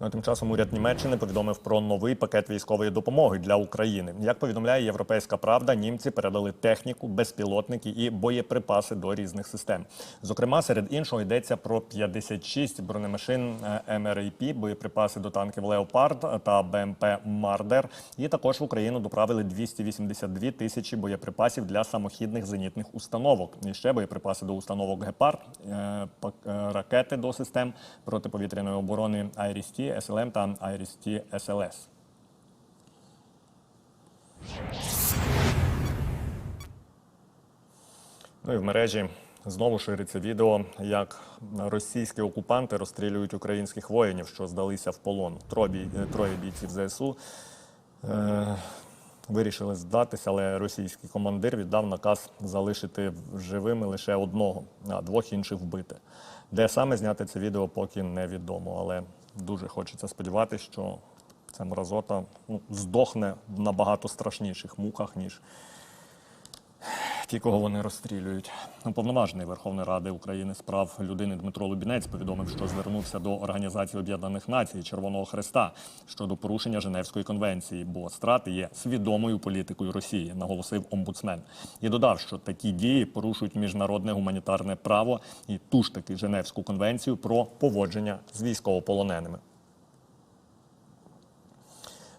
Ну, тим часом уряд Німеччини повідомив про новий пакет військової допомоги для України. Як повідомляє Європейська Правда, німці передали техніку, безпілотники і боєприпаси до різних систем. Зокрема, серед іншого йдеться про 56 бронемашин е, МРІП, боєприпаси до танків Леопард та БМП Мардер. І також в Україну доправили 282 тисячі боєприпасів для самохідних зенітних установок. І ще боєприпаси до установок Гепард, е, е, ракети до систем протиповітряної оборони Айріс-Ті, СЛМ та Айріс-Ті СЛС. Ну і в мережі знову шириться відео, як російські окупанти розстрілюють українських воїнів, що здалися в полон. Троє бійців ЗСУ е, вирішили здатися, але російський командир віддав наказ залишити живими лише одного, а двох інших вбити. Де саме зняти це відео, поки невідомо. Але дуже хочеться сподіватися, що ця мразота ну, здохне в набагато страшніших муках, ніж ті, кого вони розстрілюють. Уповноважений Верховної Ради України з прав людини Дмитро Лубінець повідомив, що звернувся до Організації Об'єднаних Націй Червоного Хреста щодо порушення Женевської конвенції, бо страти є свідомою політикою Росії, наголосив омбудсмен. І додав, що такі дії порушують міжнародне гуманітарне право і ту ж таки Женевську конвенцію про поводження з військовополоненими.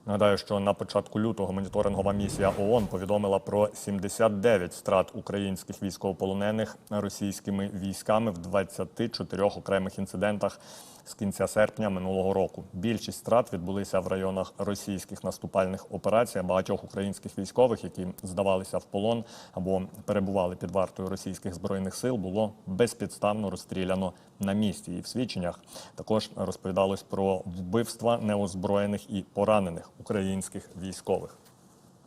Нагадаю, що на початку лютого моніторингова місія ООН повідомила про 79 страт українських військовополонених російськими військами в 24 окремих інцидентах з кінця серпня минулого року. Більшість страт відбулися в районах російських наступальних операцій. Багатьох українських військових, які здавалися в полон або перебували під вартою російських збройних сил, було безпідставно розстріляно на місці. І в свідченнях також розповідалось про вбивства неозброєних і поранених українських військових.